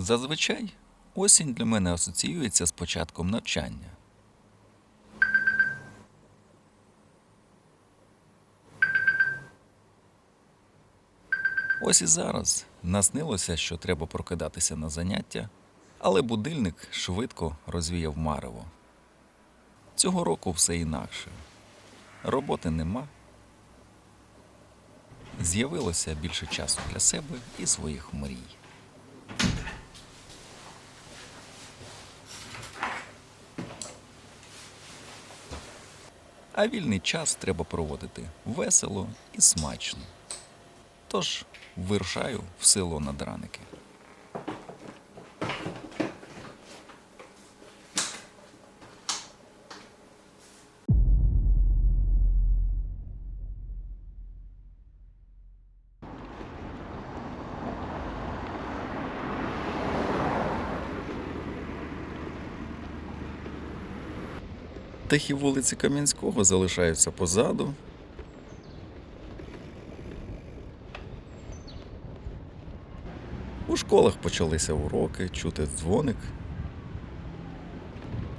Зазвичай осінь для мене асоціюється з початком навчання. Ось і зараз наснилося, що треба прокидатися на заняття, але будильник швидко розвіяв марево. Цього року все інакше. Роботи нема. З'явилося більше часу для себе і своїх мрій. А вільний час треба проводити весело і смачно. Тож вирушаю в село на драники. Тихі вулиці Кам'янського залишаються позаду. У школах почалися уроки, чути дзвоник.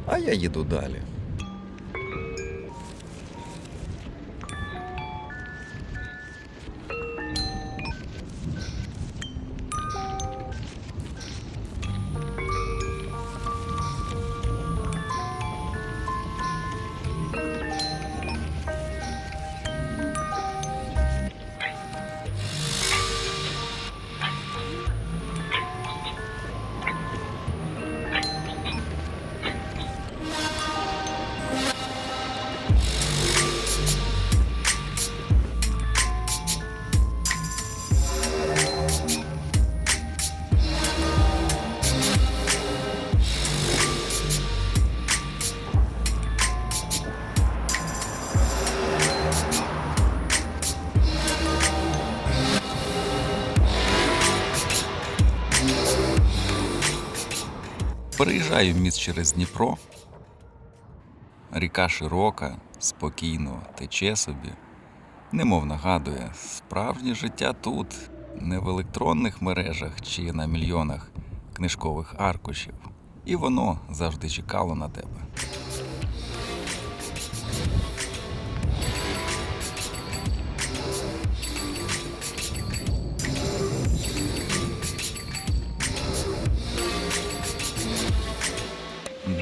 А я їду далі. Переїжджаю міст через Дніпро. Ріка широка, спокійно тече собі, немов нагадує, справжнє життя тут, не в електронних мережах чи на мільйонах книжкових аркушів. І воно завжди чекало на тебе.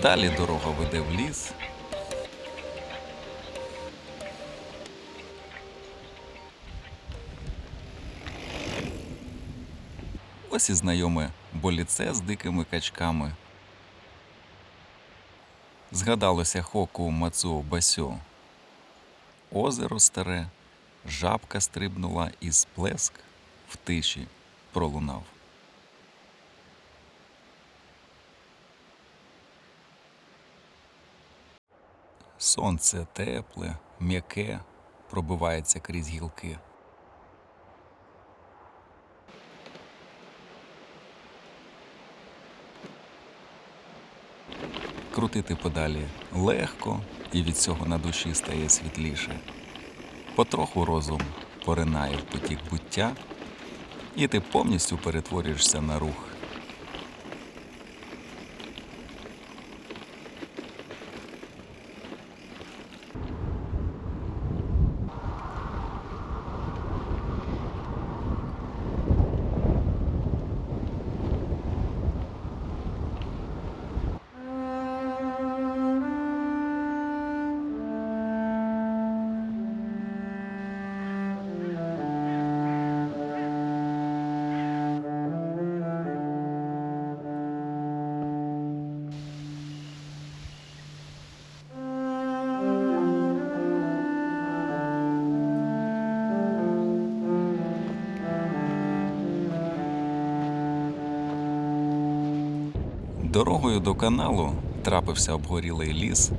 Далі дорога веде в ліс. Ось і знайоме боліце з дикими качками. Згадалося хоку Мацуо Басьо. Озеро старе, жабка стрибнула і сплеск в тиші пролунав. Сонце тепле, м'яке, пробивається крізь гілки. Крутити педалі легко, і від цього на душі стає світліше. Потроху розум поринає в потік буття, і ти повністю перетворюєшся на рух. Дорогою до каналу трапився обгорілий ліс.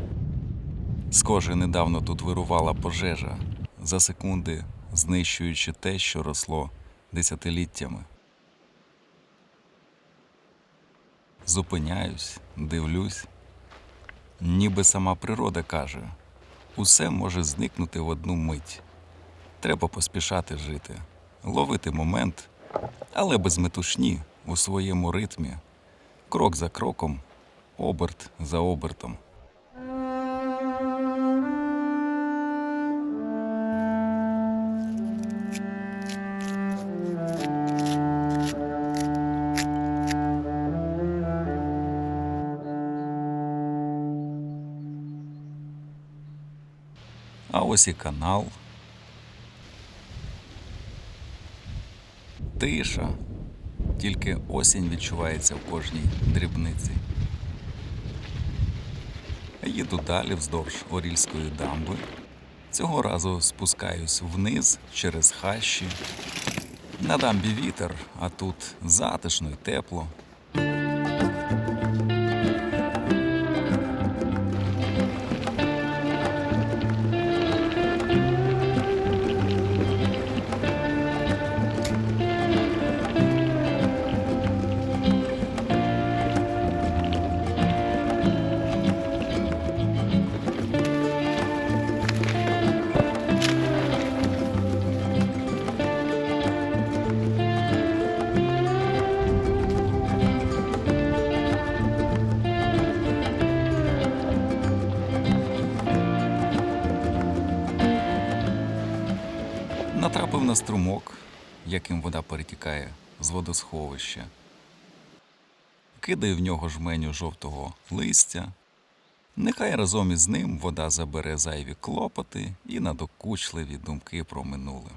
Схоже, недавно тут вирувала пожежа, за секунди знищуючи те, що росло десятиліттями. Зупиняюсь, дивлюсь. Ніби сама природа каже: усе може зникнути в одну мить. Треба поспішати жити, ловити момент, але без метушні у своєму ритмі Крок за кроком, оберт за обертом. А ось і канал. Тиша. Тільки осінь відчувається в кожній дрібниці. Їду далі вздовж Орільської дамби. Цього разу спускаюсь вниз через хащі. На дамбі вітер, а тут затишно й тепло. На струмок, яким вода перетікає з водосховища. Кидаю в нього жменю жовтого листя. Нехай разом із ним вода забере зайві клопоти і надокучливі думки про минуле.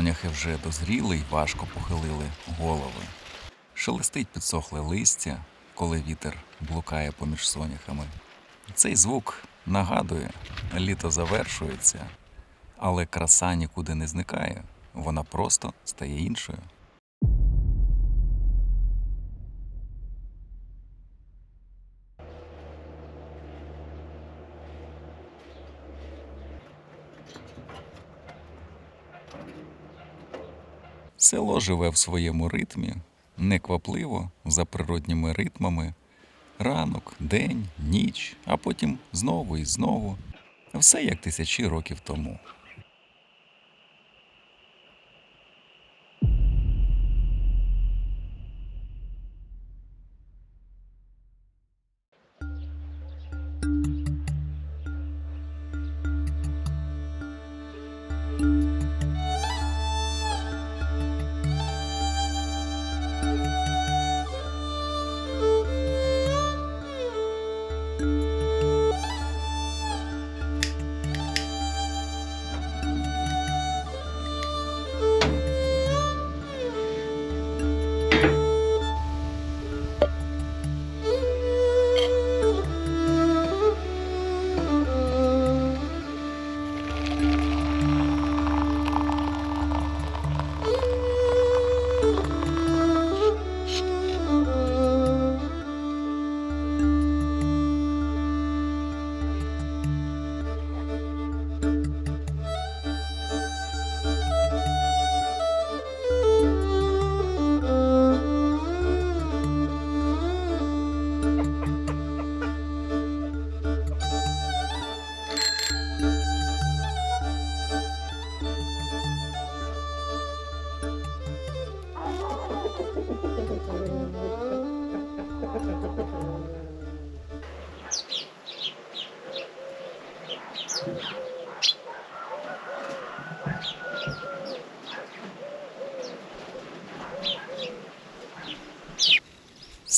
Соняхи вже дозріли й важко похилили голови. Шелестить підсохле листя, коли вітер блукає поміж соняхами. Цей звук нагадує, літо завершується, але краса нікуди не зникає, вона просто стає іншою. Село живе в своєму ритмі, неквапливо, за природніми ритмами. Ранок, день, ніч, а потім знову і знову. Все як тисячі років тому.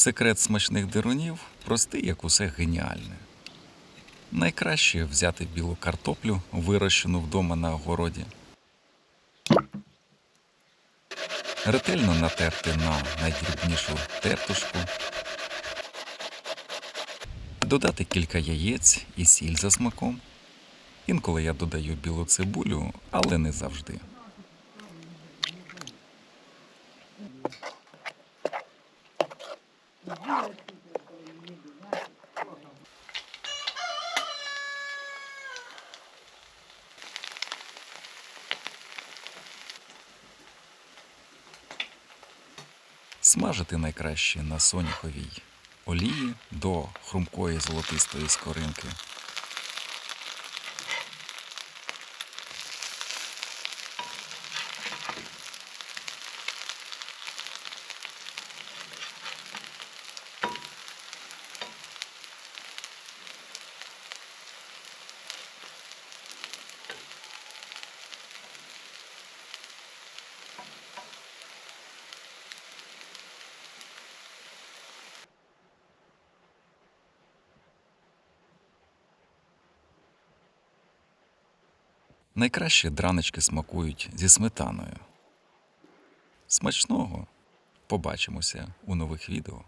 Секрет смачних дирунів простий, як усе геніальне. Найкраще взяти білу картоплю, вирощену вдома на огороді. Ретельно натерти на найдрібнішу тертушку. Додати кілька яєць і сіль за смаком. Інколи я додаю білу цибулю, але не завжди. Смажити найкраще на соняховій олії до хрумкої золотистої скоринки. Найкраще дранички смакують зі сметаною. Смачного! Побачимося у нових відео.